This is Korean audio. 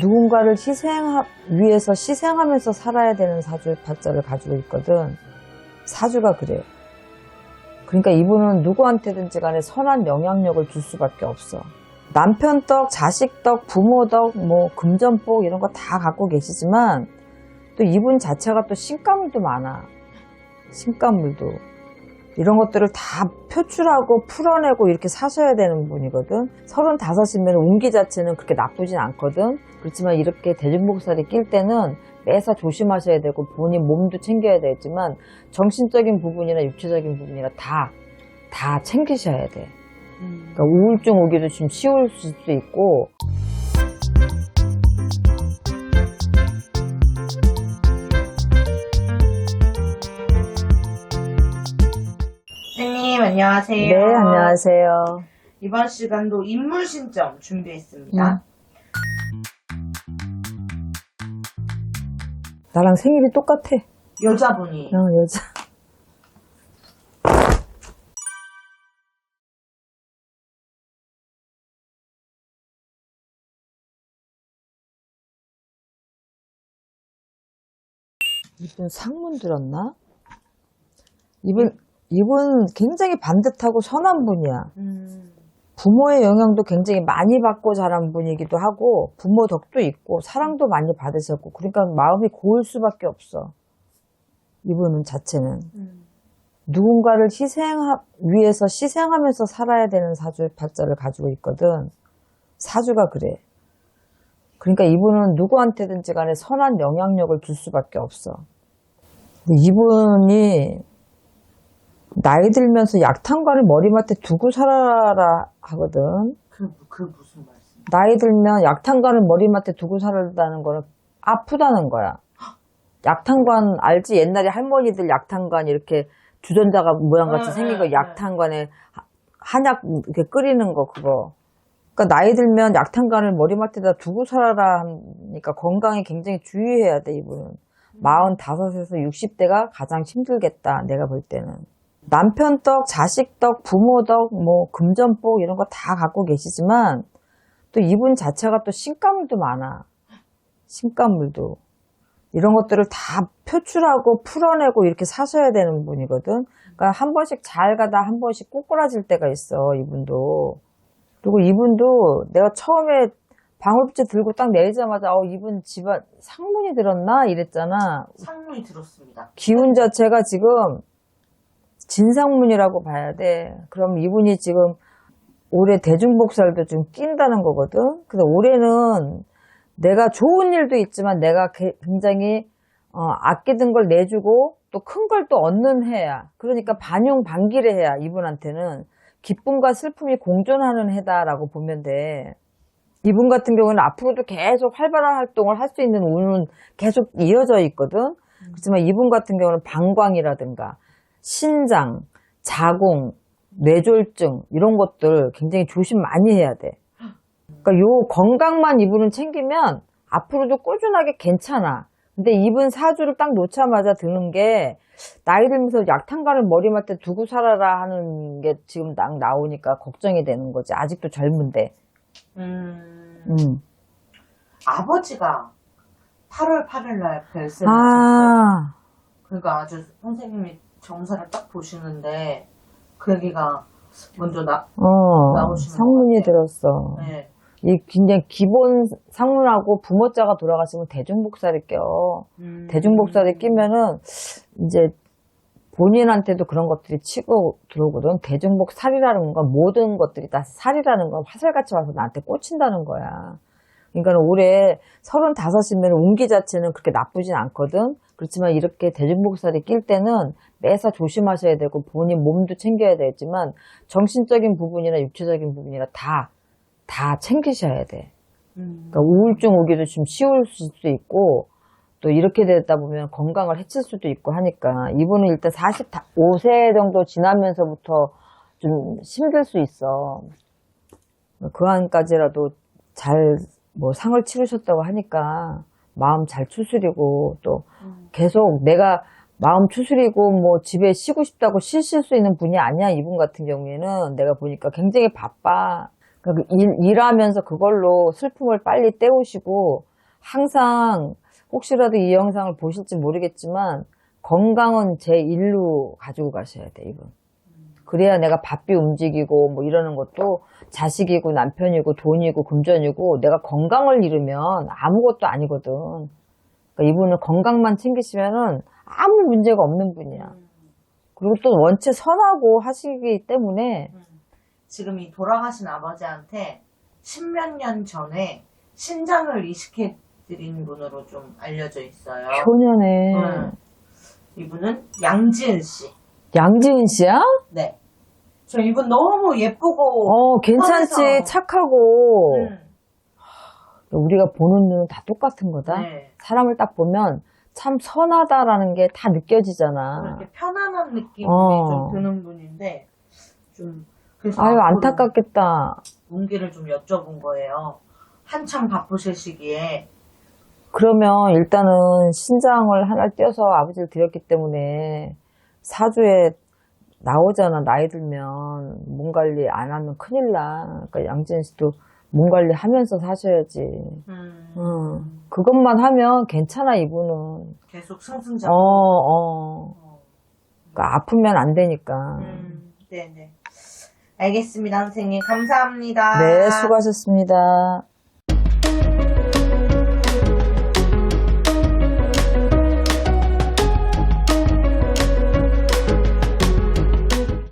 누군가를 희생 위해서 희생하면서 살아야 되는 사주 팔자를 가지고 있거든. 사주가 그래. 그러니까 이분은 누구한테든지 간에 선한 영향력을 줄 수밖에 없어. 남편 덕, 자식 덕, 부모 덕, 뭐 금전복 이런 거 다 갖고 계시지만 또 이분 자체가 또 신가물도 많아. 신가물도. 이런 것들을 다 표출하고 풀어내고 이렇게 사셔야 되는 분이거든. 서른다섯이면 운기 자체는 그렇게 나쁘진 않거든. 그렇지만 이렇게 대중복살이 낄 때는 매사 조심하셔야 되고 본인 몸도 챙겨야 되지만 정신적인 부분이나 육체적인 부분이나 다, 다 챙기셔야 돼. 그러니까 우울증 오기도 좀 쉬울 수도 있고 선생님 안녕하세요. 네 안녕하세요. 이번 시간도 인물 신점 준비했습니다. 음. 나랑 생일이 똑같아. 여자분이 어, 여자. 이분 상문 들었나? 이분, 이분 굉장히 반듯하고 선한 분이야. 음, 부모의 영향도 굉장히 많이 받고 자란 분이기도 하고 부모 덕도 있고 사랑도 많이 받으셨고 그러니까 마음이 고울 수밖에 없어. 이분은 자체는 음, 누군가를 희생 위해서 희생하면서 살아야 되는 사주 팔자를 가지고 있거든. 사주가 그래. 그러니까 이분은 누구한테든지 간에 선한 영향력을 줄 수밖에 없어. 이분이 나이 들면서 약탄관을 머리맡에 두고 살아라 하거든. 그, 그 무슨 말씀? 나이 들면 약탄관을 머리맡에 두고 살아다는 거는 아프다는 거야. 약탄관 알지? 옛날에 할머니들 약탄관 이렇게 주전자가 모양같이 응, 생긴 응, 거 응. 약탄관에 하- 한약 이렇게 끓이는 거 그거. 그러니까 나이 들면 약탄관을 머리맡에다 두고 살아라 하니까 건강에 굉장히 주의해야 돼 이분은. 45에서 60대가 가장 힘들겠다 내가 볼 때는. 남편 덕, 자식 덕, 부모 덕, 뭐 금전복 이런 거 다 갖고 계시지만 또 이분 자체가 또 신가물도 많아. 신가물도. 이런 것들을 다 표출하고 풀어내고 이렇게 사셔야 되는 분이거든. 그러니까 한 번씩 잘 가다 한 번씩 꼬꾸라질 때가 있어, 이분도. 그리고 이분도 내가 처음에 방울빛 들고 딱 내리자마자 어, 이분 집안 상문이 들었나? 이랬잖아. 상문이 들었습니다. 기운 자체가 지금 진상문이라고 봐야 돼. 그럼 이분이 지금 올해 대중복살도 좀 낀다는 거거든. 그래서 올해는 내가 좋은 일도 있지만 내가 게- 굉장히 어, 아끼던 걸 내주고 또 큰 걸 또 얻는 해야. 그러니까 반용 반기를 해야 이분한테는 기쁨과 슬픔이 공존하는 해다라고 보면 돼. 이분 같은 경우는 앞으로도 계속 활발한 활동을 할 수 있는 운은 계속 이어져 있거든. 그렇지만 이분 같은 경우는 방광이라든가 신장, 자궁, 뇌졸중 이런 것들 굉장히 조심 많이 해야 돼. 그러니까 요 건강만 이분은 챙기면 앞으로도 꾸준하게 괜찮아. 근데 이분 사주를 딱 놓자마자 드는 게 나이 들면서 약탄가를 머리맡에 두고 살아라 하는 게 지금 딱 나오니까 걱정이 되는 거지. 아직도 젊은데. 음, 음. 아버지가 8월 8일 날 별세를. 아, 그러니까 아주 선생님이 정사를 딱 보시는데 그 얘기가 먼저 나, 어, 나오시는 상문이. 들었어. 네. 이 그냥 기본 상문하고 부모자가 돌아가시면 대중복살이 껴. 음, 대중복살이 끼면은 이제 본인한테도 그런 것들이 치고 들어오거든. 대중복 살이라는 건 모든 것들이 다 살이라는 건 화살같이 와서 나한테 꽂힌다는 거야. 그러니까 올해 서른다섯이면 운기 자체는 그렇게 나쁘진 않거든. 그렇지만 이렇게 대중복살이 낄 때는 매사 조심하셔야 되고 본인 몸도 챙겨야 되지만 정신적인 부분이나 육체적인 부분이나 다, 다 챙기셔야 돼. 음, 그러니까 우울증 오기도 좀 쉬울 수도 있고 또 이렇게 되다 보면 건강을 해칠 수도 있고 하니까 이분은 일단 45세 정도 지나면서부터 좀 힘들 수 있어. 그 안까지라도 잘 뭐 상을 치르셨다고 하니까 마음 잘 추스리고 또 음. 계속 내가 마음 추스리고 뭐 집에 쉬고 싶다고 쉬실 수 있는 분이 아니야 이분 같은 경우에는 내가 보니까 굉장히 바빠 그러니까 일, 일하면서 그걸로 슬픔을 빨리 때우시고 항상 혹시라도 이 영상을 보실지 모르겠지만 건강은 제 일로 가지고 가셔야 돼 이분. 그래야 내가 바삐 움직이고 뭐 이러는 것도 자식이고 남편이고 돈이고 금전이고 내가 건강을 잃으면 아무것도 아니거든. 그러니까 이분은 건강만 챙기시면은 아무 문제가 없는 분이야. 음. 그리고 또 원체 선하고 하시기 때문에 음. 지금 이 돌아가신 아버지한테 십몇 년 전에 신장을 이식해 드린 분으로 좀 알려져 있어요. 효년에 음. 이분은 양지은 씨. 양지은 씨야? 네. 저 이분 너무 예쁘고 어 괜찮지 선해서. 착하고 음. 우리가 보는 눈은 다 똑같은 거다. 네. 사람을 딱 보면 참 선하다라는 게 다 느껴지잖아. 이렇게 편안한 느낌이 어. 좀 드는 분인데 좀 그래서 아유 안타깝겠다. 문기를 좀 여쭤본 거예요. 한참 바쁘실 시기에 그러면 일단은 신장을 하나 떼어서 아버지를 드렸기 때문에 사주에 나오잖아 나이 들면 몸 관리 안 하면 큰일 나. 그러니까 양지은 씨도 몸 관리 하면서 사셔야지. 음, 어, 그것만 하면 괜찮아 이분은. 계속 승승장구. 어, 어. 어. 그러니까 아프면 안 되니까. 음, 네네. 알겠습니다, 선생님. 감사합니다. 네, 수고하셨습니다.